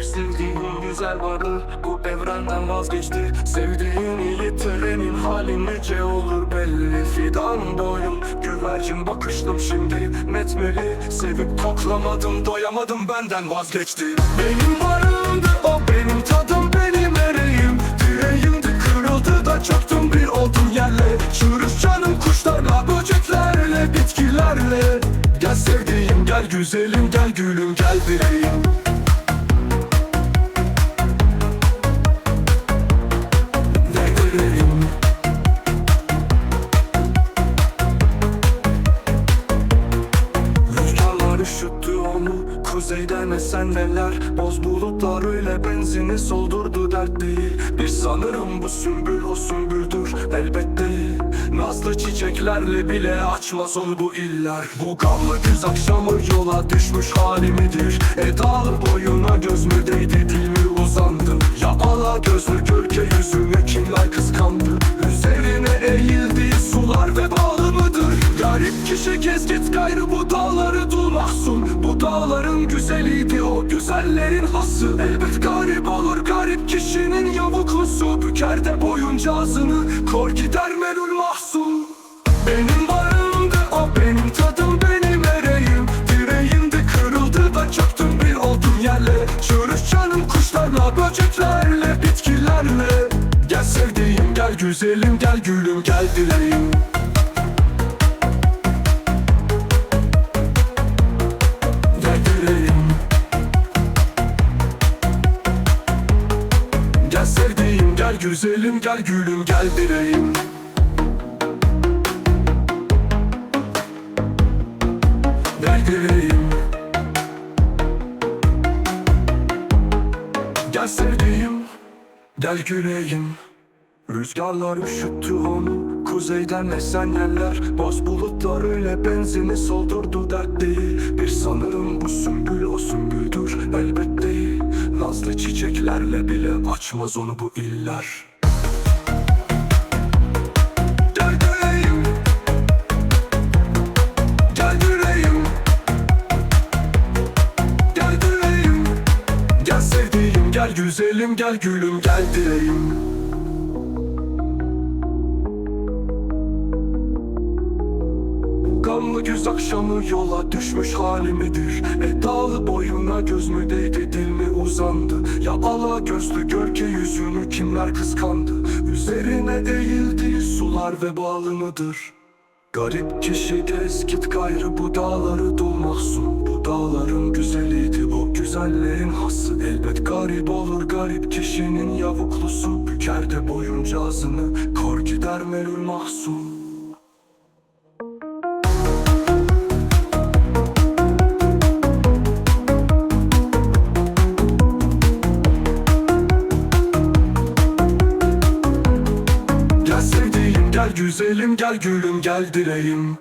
Sevdiğin güzel vardı bu evrenden vazgeçti. Sevdiğin iyi trenin hali nece olur belli. Fidan boyum güvercin bakıştım şimdi metmeli Sevip koklamadım doyamadım benden vazgeçti. Benim varımdı o benim tadım benim ereğim. Direğimdi kırıldı da çöktüm bir oldum yerle. Çürüş canım kuşlarla böceklerle bitkilerle. Gel sevdiğim gel güzelim gel gülüm gel dileğim Esen neler? Boz bulutlarıyla benzini soldurdu dert değil. Bir sanırım bu sümbül o sümbüldür elbet değil Nazlı çiçeklerle bile açmaz onu bu iller. Bu gamlı güz akşamı yola düşmüş hali midir? Edalı boyuna göz mü değdi dil mi uzandı? Ya ala gözlü gölge yüzüne kimler kıskandı. Üzerine eğildiği sular vebalı mıdır? Garip kişi gez git gayrı bu Bu dağların güzeliydi o güzellerin hası. Elbet garip olur garip kişinin yavuklusu. Büker de boyunca ağzını kor gider melul mahzun. Benim varımdı o benim tadım benim ereğim. Direğimdi kırıldı da çöktüm bir oldum yerle. Çürüş canım kuşlarla böceklerle bitkilerle. Gel sevdiğim gel güzelim gel gülüm gel dileğim Gel sevdiğim gel güzelim gel gülüm gel dileğim Gel dileğim Gel sevdiğim Gel güleyim Rüzgarlar üşüttü onu Kuzeyden esen yerler. Boz bulutlarıyla benzini soldurdu dert değil Bir sanırım bu sümbül Nazlı çiçeklerle bile açmaz onu bu iller. Gel yüreğim Gel Gel sevdiğim gel güzelim gel gülüm gel dileğim Gamlı güz akşamı yola düşmüş hali midir? Edalı boyuna göz mü değdi dil mi uzandı? Ya ala gözlü gölge yüzünü kimler kıskandı? Üzerine eğildiği sular vebalı mıdır? Garip kişi gez git gayrı bu dağları dul mahzun Bu dağların güzeliydi bu güzellerin hası Elbet garip olur garip kişinin yavuklusu Büker de boyunca ağzını kor gider melul mahzun gel güzelim gel gülüm gel dileğim